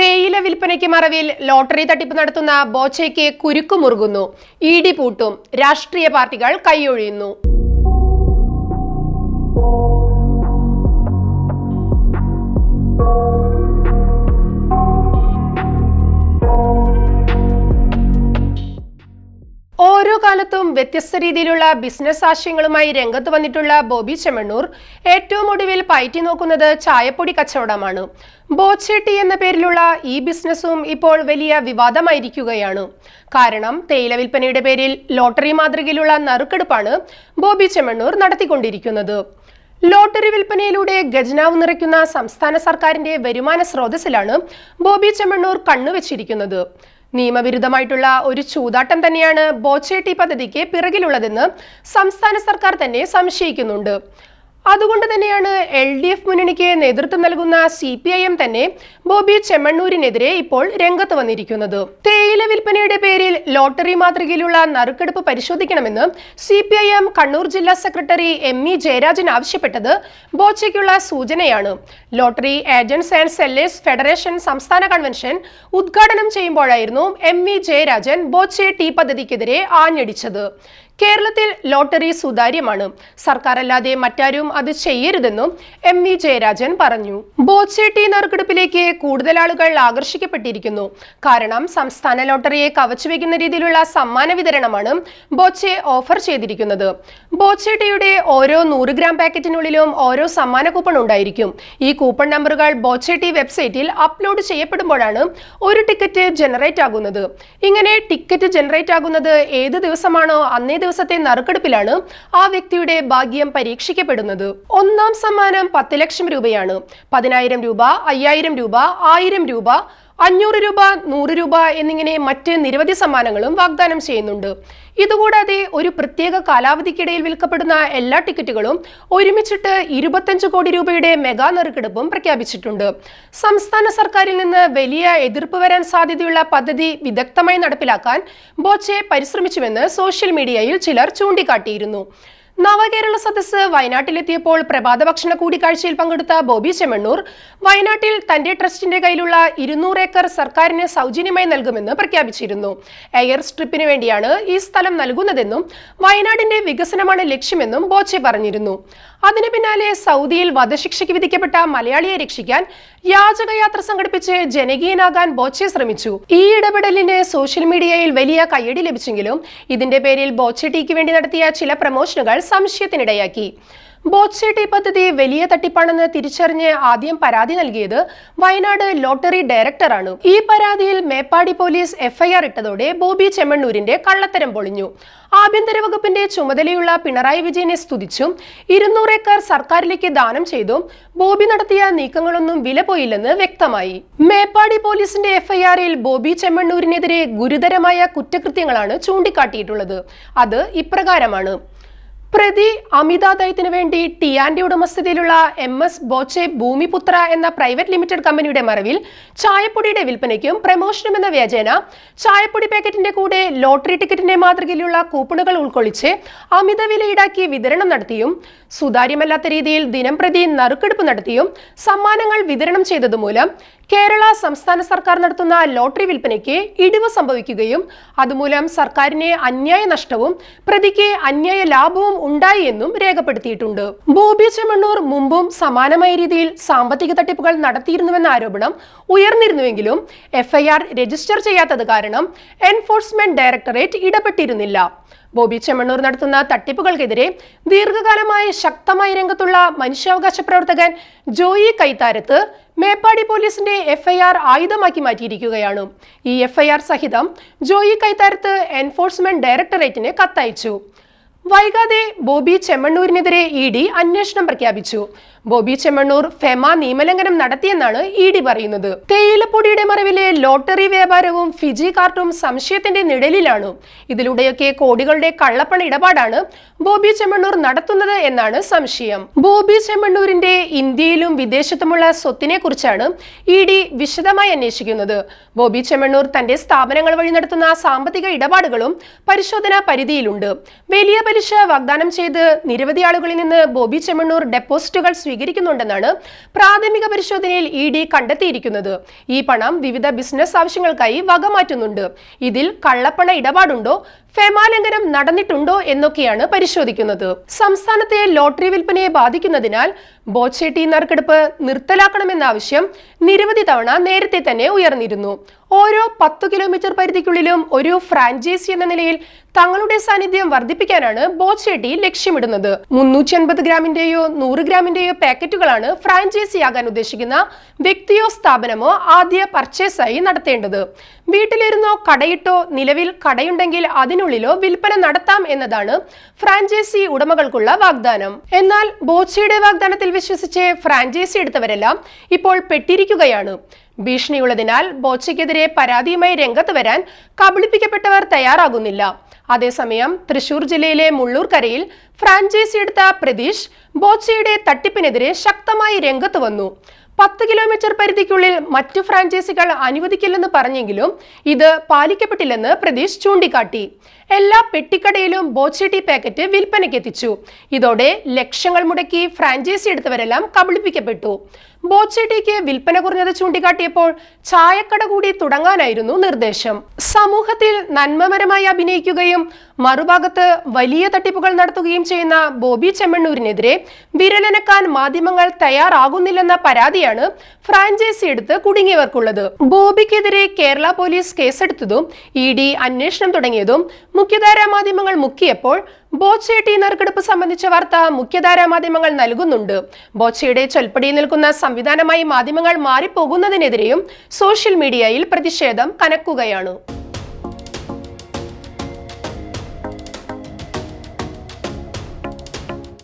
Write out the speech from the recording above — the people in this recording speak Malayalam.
തേയില വിൽപ്പനയ്ക്ക് മറവിൽ ലോട്ടറി തട്ടിപ്പ് നടത്തുന്ന ബോച്ചയ്ക്ക് കുരുക്കുമുറുകുന്നു ഇ ഡി പൂട്ടും രാഷ്ട്രീയ പാർട്ടികൾ കൈയൊഴിയുന്നു. ഓരോ കാലത്തും വ്യത്യസ്ത രീതിയിലുള്ള ബിസിനസ് ആശയങ്ങളുമായി രംഗത്ത് വന്നിട്ടുള്ള ബോബി ചെമ്മണ്ണൂർ ഏറ്റവും ഒടുവിൽ പയറ്റി നോക്കുന്നത് ചായപ്പൊടി കച്ചവടമാണ്. ബോച്ചേട്ടി എന്ന പേരിലുള്ള ഈ ബിസിനസ്സും ഇപ്പോൾ വലിയ വിവാദമായിരിക്കുകയാണ്. കാരണം തേയില വിൽപ്പനയുടെ പേരിൽ ലോട്ടറി മാതൃകയിലുള്ള നറുക്കെടുപ്പാണ് ബോബി ചെമ്മണ്ണൂർ നടത്തിക്കൊണ്ടിരിക്കുന്നത്. ലോട്ടറി വിൽപ്പനയിലൂടെ ഖജനാവ് നിറയ്ക്കുന്ന സംസ്ഥാന സർക്കാരിന്റെ വരുമാന സ്രോതസ്സിലാണ് ബോബി ചെമ്മണ്ണൂർ കണ്ണുവച്ചിരിക്കുന്നത്. നിയമവിരുദ്ധമായിട്ടുള്ള ഒരു ചൂതാട്ടം തന്നെയാണ് ബോച്ചേട്ടി പദ്ധതിക്ക് പിറകിലുള്ളതെന്ന് സംസ്ഥാന സർക്കാർ തന്നെ സംശയിക്കുന്നുണ്ട്. അതുകൊണ്ട് തന്നെയാണ് എൽ ഡി എഫ് മുന്നണിക്ക് നേതൃത്വം നൽകുന്ന സി പി ഐ എം തന്നെ ബോബി ചെമ്മണ്ണൂരിനെതിരെ ഇപ്പോൾ രംഗത്ത് വന്നിരിക്കുന്നത്. തേയില വിൽപ്പനയുടെ പേരിൽ ലോട്ടറി മാതൃകയിലുള്ള നറുക്കെടുപ്പ് പരിശോധിക്കണമെന്ന് C P I M Kannur ജില്ലാ സെക്രട്ടറി എം ഇ ജയരാജൻ ആവശ്യപ്പെട്ടത് ബോച്ചയ്ക്കുള്ള സൂചനയാണ്. Lottery agents and sellers federation സംസ്ഥാന കൺവെൻഷൻ ഉദ്ഘാടനം ചെയ്യുമ്പോഴായിരുന്നു M E Jayarajan Boche tea പദ്ധതിക്കെതിരെ ആഞ്ഞടിച്ചത്. കേരളത്തിൽ ലോട്ടറി സുതാര്യമാണ്. സർക്കാരല്ലാതെ മറ്റാരും അത് ചെയ്യരുതെന്നും എം വി ജയരാജൻ പറഞ്ഞു. ബോച്ചേട്ടി നറുക്കെടുപ്പിലേക്ക് കൂടുതൽ ആളുകൾ ആകർഷിക്കപ്പെട്ടിരിക്കുന്നു. കാരണം സംസ്ഥാന ലോട്ടറിയെ കവച്ചുവെക്കുന്ന രീതിയിലുള്ള സമ്മാന വിതരണമാണ് ബോച്ചെ ഓഫർ ചെയ്തിരിക്കുന്നത്. ബോച്ചേട്ടിയുടെ ഓരോ നൂറ് ഗ്രാം പാക്കറ്റിനുള്ളിലും ഓരോ സമ്മാന കൂപ്പൺ ഉണ്ടായിരിക്കും. ഈ കൂപ്പൺ നമ്പറുകൾ ബോച്ചേട്ടി വെബ്സൈറ്റിൽ അപ്ലോഡ് ചെയ്യപ്പെടുമ്പോഴാണ് ഒരു ടിക്കറ്റ് ജനറേറ്റ് ആകുന്നത്. ഇങ്ങനെ ടിക്കറ്റ് ജനറേറ്റ് ആകുന്നത് ഏത് ദിവസമാണോ അന്നേ ദിവസത്തെ നറുക്കെടുപ്പിലാണ് ആ വ്യക്തിയുടെ ഭാഗ്യം പരീക്ഷിക്കപ്പെടുന്നത്. ഒന്നാം സമ്മാനം പത്ത് ലക്ഷം രൂപയാണ്. പതിനായിരം രൂപ അയ്യായിരം രൂപ ആയിരം രൂപ അഞ്ഞൂറ് രൂപ നൂറ് രൂപ എന്നിങ്ങനെ മറ്റ് നിരവധി സമ്മാനങ്ങളും വാഗ്ദാനം ചെയ്യുന്നുണ്ട്. ഇതുകൂടാതെ ഒരു പ്രത്യേക കാലാവധിക്കിടയിൽ വിൽക്കപ്പെടുന്ന എല്ലാ ടിക്കറ്റുകളും ഒരുമിച്ചിട്ട് ഇരുപത്തഞ്ച് കോടി രൂപയുടെ മെഗാ നറുക്കെടുപ്പും പ്രഖ്യാപിച്ചിട്ടുണ്ട്. സംസ്ഥാന സർക്കാരിൽ നിന്ന് വലിയ എതിർപ്പ് വരാൻ സാധ്യതയുള്ള പദ്ധതി വിദഗ്ധമായി നടപ്പിലാക്കാൻ ബോച്ചെ പരിശ്രമിച്ചുവെന്ന് സോഷ്യൽ മീഡിയയിൽ ചിലർ ചൂണ്ടിക്കാട്ടിയിരുന്നു. നവകേരള സദസ്സ് വയനാട്ടിലെത്തിയപ്പോൾ പ്രഭാത ഭക്ഷണ കൂടിക്കാഴ്ചയിൽ പങ്കെടുത്ത ബോബി ചെമ്മണ്ണൂർ വയനാട്ടിൽ തന്റെ ട്രസ്റ്റിന്റെ കയ്യിലുള്ള ഇരുന്നൂറ് ഏക്കർ സർക്കാരിന് സൗജന്യമായി നൽകുമെന്ന് പ്രഖ്യാപിച്ചിരുന്നു. എയർ സ്ട്രിപ്പിന് വേണ്ടിയാണ് ഈ സ്ഥലം നൽകുന്നതെന്നും വയനാടിന്റെ വികസനമാണ് ലക്ഷ്യമെന്നും ബോച്ചെ പറഞ്ഞിരുന്നു. അതിനു പിന്നാലെ സൗദിയിൽ വധശിക്ഷയ്ക്ക് വിധിക്കപ്പെട്ട മലയാളിയെ രക്ഷിക്കാൻ യാചകയാത്ര സംഘടിപ്പിച്ച് ജനകീയനാകാൻ ബോച്ചെ ശ്രമിച്ചു. ഈ ഇടപെടലിന് സോഷ്യൽ മീഡിയയിൽ വലിയ കയ്യടി ലഭിച്ചെങ്കിലും ഇതിന്റെ പേരിൽ ബോച്ചെ ടീക്ക് വേണ്ടി നടത്തിയ ചില പ്രമോഷനുകൾ സംശയത്തിനിടയാക്കി. ബോച്ചേട്ടി പദ്ധതി വലിയ തട്ടിപ്പാണെന്ന് തിരിച്ചറിഞ്ഞ് ആദ്യം പരാതി നൽകിയത് വയനാട് ലോട്ടറി ഡയറക്ടറാണ്. ഈ പരാതിയിൽ മേപ്പാടി പോലീസ് എഫ്ഐആർ ഇട്ടതോടെ ബോബി ചെമ്മണ്ണൂരിന്റെ കള്ളത്തരം പൊളിഞ്ഞു. ആഭ്യന്തര വകുപ്പിന്റെ ചുമതലയുള്ള പിണറായി വിജയനെ സ്തുതിച്ചും ഇരുന്നൂറ് ഏക്കർ സർക്കാരിലേക്ക് ദാനം ചെയ്തും ബോബി നടത്തിയ നീക്കങ്ങളൊന്നും വില പോയില്ലെന്ന് വ്യക്തമായി. മേപ്പാടി പോലീസിന്റെ എഫ്ഐആറിൽ ബോബി ചെമ്മണ്ണൂരിനെതിരെ ഗുരുതരമായ കുറ്റകൃത്യങ്ങളാണ് ചൂണ്ടിക്കാട്ടിയിട്ടുള്ളത്. അത് ഇപ്രകാരമാണ്. പ്രതി അമിതാദയത്തിന് വേണ്ടി ടിയാന്റെ ഉടമസ്ഥതയിലുള്ള എം എസ് ബോച്ചെ ഭൂമിപുത്ര എന്ന പ്രൈവറ്റ് ലിമിറ്റഡ് കമ്പനിയുടെ മറവിൽ ചായപ്പൊടിയുടെ വിൽപ്പനയ്ക്കും പ്രമോഷനും എന്ന വ്യാജേന ചായപ്പൊടി പാക്കറ്റിന്റെ കൂടെ ലോട്ടറി ടിക്കറ്റിന്റെ മാതൃകയിലുള്ള കൂപ്പണുകൾ ഉൾക്കൊള്ളിച്ച് അമിത വില ഈടാക്കി വിതരണം നടത്തിയും സുതാര്യമല്ലാത്ത രീതിയിൽ ദിനം പ്രതി നറുക്കെടുപ്പ് നടത്തിയും സമ്മാനങ്ങൾ വിതരണം ചെയ്തതുമൂലം കേരള സംസ്ഥാന സർക്കാർ നടത്തുന്ന ലോട്ടറി വിൽപ്പനയ്ക്ക് ഇടിവ് സംഭവിക്കുകയും അതുമൂലം സർക്കാരിന് അന്യായ നഷ്ടവും പ്രതിക്ക് അന്യായ ലാഭവും ഉണ്ടായി എന്നും രേഖപ്പെടുത്തിയിട്ടുണ്ട്. ബോബി ചെമ്മണ്ണൂർ മുമ്പും സമാനമായ രീതിയിൽ സാമ്പത്തിക തട്ടിപ്പുകൾ നടത്തിയിരുന്നുവെന്ന ആരോപണം ഉയർന്നിരുന്നുവെങ്കിലും എഫ്ഐആർ രജിസ്റ്റർ ചെയ്യാത്തത് കാരണം എൻഫോഴ്സ്മെന്റ് ഡയറക്ടറേറ്റ് ഇടപെട്ടിരുന്നില്ല. ബോബി ചെമ്മണ്ണൂർ നടത്തുന്ന തട്ടിപ്പുകൾക്കെതിരെ ദീർഘകാലമായി ശക്തമായി രംഗത്തുള്ള മനുഷ്യാവകാശ പ്രവർത്തകൻ ജോയി കൈത്താരത്ത് മേപ്പാടി പോലീസിന്റെ എഫ്ഐആർ ആയുധമാക്കി മാറ്റിയിരിക്കുകയാണ്. ഈ എഫ്ഐആർ സഹിതം ജോയി കൈത്താരത്ത് എൻഫോഴ്സ്മെന്റ് ഡയറക്ടറേറ്റിന് കത്തയച്ചു. വൈകാതെ ബോബി ചെമ്മണ്ണൂരിനെതിരെ ഇ ഡി അന്വേഷണം പ്രഖ്യാപിച്ചു. ബോബി ചെമ്മണ്ണൂർ ഫെമ നിയമലംഘനം നടത്തിയെന്നാണ് ഇ ഡി പറയുന്നത്. തേയിലപ്പൊടിയുടെ മറവിലെ ലോട്ടറി വ്യാപാരവും ഫിജി കാർട്ടും സംശയത്തിന്റെ നിഴലിലാണ്. ഇതിലൂടെയൊക്കെ കോടികളുടെ കള്ളപ്പണ ഇടപാടാണ് ബോബി ചെമ്മണ്ണൂർ നടത്തുന്നത് എന്നാണ് സംശയം. ബോബി ചെമ്മണ്ണൂരിന്റെ ഇന്ത്യയിലും വിദേശത്തുമുള്ള സ്വത്തിനെ കുറിച്ചാണ് ഇ ഡി വിശദമായി അന്വേഷിക്കുന്നത്. ബോബി ചെമ്മണ്ണൂർ തന്റെ സ്ഥാപനങ്ങൾ വഴി നടത്തുന്ന സാമ്പത്തിക ഇടപാടുകളും പരിശോധനാ പരിധിയിലുണ്ട്. വലിയ പലിശ വാഗ്ദാനം ചെയ്ത് നിരവധി ആളുകളിൽ നിന്ന് ബോബി ചെമ്മണ്ണൂർ ഡെപ്പോസിറ്റുകൾ സ്വീകരിക്കുന്നുണ്ടെന്നാണ് പ്രാഥമിക പരിശോധനയിൽ ഇ ഡി കണ്ടെത്തിയിരിക്കുന്നത്. ഈ പണം വിവിധ ബിസിനസ് ആവശ്യങ്ങൾക്കായി വകമാറ്റുന്നുണ്ട് ഇതിൽ കള്ളപ്പണ ഇടപാടുണ്ടോ ഫെമാലംഘനം നടന്നിട്ടുണ്ടോ എന്നൊക്കെയാണ് പരിശോധിക്കുന്നത്. സംസ്ഥാനത്തെ ലോട്ടറി വിൽപ്പനയെ ബാധിക്കുന്നതിനാൽ ബോച്ചേട്ടി നറുക്കെടുപ്പ് നിർത്തലാക്കണമെന്ന ആവശ്യം നിരവധി തവണ നേരത്തെ തന്നെ ഉയർന്നിരുന്നു. ഓരോ പത്തു കിലോമീറ്റർ പരിധിക്കുള്ളിലും ഒരു ഫ്രാഞ്ചൈസി എന്ന നിലയിൽ തങ്ങളുടെ സാന്നിധ്യം വർദ്ധിപ്പിക്കാനാണ് ബോച്ചേട്ടി ലക്ഷ്യമിടുന്നത്. മുന്നൂറ്റി അൻപത് ഗ്രാമിന്റെയോ നൂറ് ഗ്രാമിന്റെയോ പാക്കറ്റുകളാണ് ഫ്രാഞ്ചൈസി ഫ്രാഞ്ചൈസിയാകാൻ ഉദ്ദേശിക്കുന്ന വ്യക്തിയോ സ്ഥാപനമോ ആദ്യ പർച്ചേസായി നടത്തേണ്ടത്. വീട്ടിലിരുന്നോ കടയിട്ടോ നിലവിൽ കടയുണ്ടെങ്കിൽ അതിനുള്ളിലോ വിൽപ്പന നടത്താം എന്നതാണ് ഫ്രാഞ്ചൈസി ഉടമകൾക്കുള്ള വാഗ്ദാനം. എന്നാൽ ബോച്ചയുടെ വാഗ്ദാനത്തിൽ വിശ്വസിച്ച് ഫ്രാഞ്ചൈസി എടുത്തവരെല്ലാം ഇപ്പോൾ പെട്ടിരിക്കുകയാണ്. ഭീഷണിയുള്ളതിനാൽ ബോച്ചയ്ക്കെതിരെ പരാതിയുമായി രംഗത്ത് വരാൻ കബളിപ്പിക്കപ്പെട്ടവർ തയ്യാറാകുന്നില്ല. അതേസമയം തൃശൂർ ജില്ലയിലെ മുള്ളൂർക്കരയിൽ ഫ്രാഞ്ചൈസി എടുത്ത പ്രതീഷ് ബോച്ചയുടെ തട്ടിപ്പിനെതിരെ ശക്തമായി രംഗത്ത് വന്നു. പത്ത് കിലോമീറ്റർ പരിധിക്കുള്ളിൽ മറ്റു ഫ്രാഞ്ചൈസികൾ അനുവദിക്കില്ലെന്ന് പറഞ്ഞെങ്കിലും ഇത് പാലിക്കപ്പെട്ടില്ലെന്ന് പ്രതീഷ് ചൂണ്ടിക്കാട്ടി. എല്ലാ പെട്ടിക്കടയിലും ബോച്ചെട്ടി പാക്കറ്റ് വിൽപ്പനയ്ക്ക് എത്തിച്ചു ഇതോടെ ലക്ഷങ്ങൾ മുടക്കി ഫ്രാഞ്ചൈസി എടുത്തവരെല്ലാം കബളിപ്പിക്കപ്പെട്ടു. ബോച്ചെട്ടിക്ക് വിൽപ്പന കുറഞ്ഞത് ചൂണ്ടിക്കാട്ടിയപ്പോൾ ചായക്കട കൂടി തുടങ്ങാനായിരുന്നു നിർദ്ദേശം. സമൂഹത്തിൽ നന്മമരമായി അഭിനയിക്കുകയും മറുഭാഗത്ത് വലിയ തട്ടിപ്പുകൾ നടത്തുകയും ചെയ്യുന്ന ബോബി ചെമ്മണ്ണൂരിനെതിരെ വിരലനക്കാൻ മാധ്യമങ്ങൾ തയ്യാറാകുന്നില്ലെന്ന പരാതിയാണ് ഫ്രാഞ്ചൈസി എടുത്ത് കുടുങ്ങിയവർക്കുള്ളത്. ബോബിക്കെതിരെ കേരള പോലീസ് കേസെടുത്തതും ഇ ഡി അന്വേഷണം തുടങ്ങിയതും മുഖ്യധാരാ മാധ്യമങ്ങൾ മുക്കിയപ്പോൾ ബോച്ചയുടെ നറുക്കെടുപ്പ് സംബന്ധിച്ച വാർത്ത മുഖ്യധാരാ മാധ്യമങ്ങൾ നൽകുന്നുണ്ട്. ബോച്ചയുടെ ചൊൽപ്പടിയിൽ നിൽക്കുന്ന സംവിധാനമായി മാധ്യമങ്ങൾ മാറിപ്പോകുന്നതിനെതിരെയും സോഷ്യൽ മീഡിയയിൽ പ്രതിഷേധം കനക്കുകയാണ്.